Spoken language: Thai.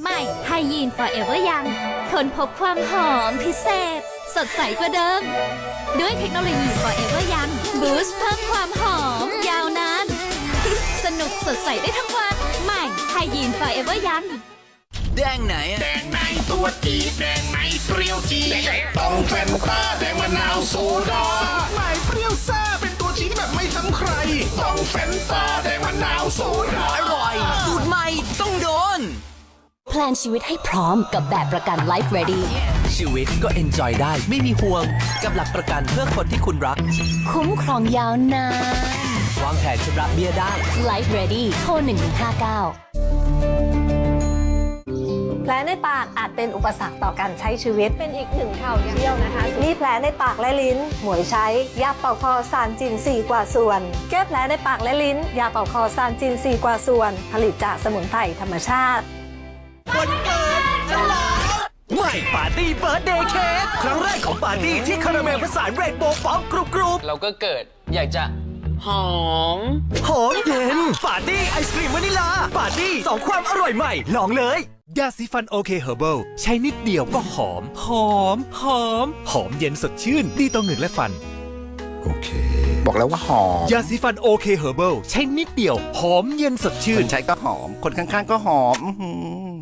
ใหม่ไฮยีน Forever ยังทนพบความหอมพิเศษ สดใสกว่าเดิม ด้วยเทคโนโลยี Forever ยังบูสต์เพิ่มความหอม ยาวนาน สนุกสดใสได้ทั้งวัน ใหม่ไฮยีน Forever ยังแดงไหนอะแดงในตัวจีดแดงในเปรี้ยวจีดต้องแฟนตาแดงมะนาวโซดาใหม่เปรี้ยวซ่าเป็นตัวจีดที่แบบไม่ซ้ำใคร ต้องแฟนตา พลนชีวิตให้พร้อมกับแบบประกัน Life Ready ชีวิตก็เอนจอยได้ไม่มีห่วง กับหลักประกันเพื่อคนที่คุณรัก คุ้มครองยาวนานวางแผนชำระเบี้ยได้ Life Ready โทร1159แผลในปากอาจเป็นอุปสรรคต่อการใช้ชีวิตเป็นอีกหนึ่งข่าวเที่ยวนะคะมีแผลในปากและลิ้น หมวยใช้ยาเป่าคอซานจิน 4 กว่าส่วน แก้แผลในปากและลิ้น ยาเป่าคอซานจิน 4 กว่าส่วน ผลิตจากสมุนไพรธรรมชาติ ใหม่ปาร์ตี้เบิร์ดเดย์เค้กครั้งแรกของปาร์ตี้ที่คาราเมลผสานเรดโบว์ป๊อปกรุบกรุบเราก็เกิดอยากจะหอม หอมเย็นปาร์ตี้ไอศครีมวานิลา ปาร์ตี้สองความอร่อยใหม่ ลองเลย ยาสีฟันโอเคเฮอร์เบิลใช้นิดเดียวก็หอม หอม หอม หอมเย็นสดชื่น ดีต่อเหงือกและฟัน โอเค บอกแล้วว่าหอม ยาสีฟันโอเคเฮอร์เบิลใช้นิดเดียว หอมเย็นสดชื่คนนใช้ก็หอม คนข้างๆก็หอมอื้อหือ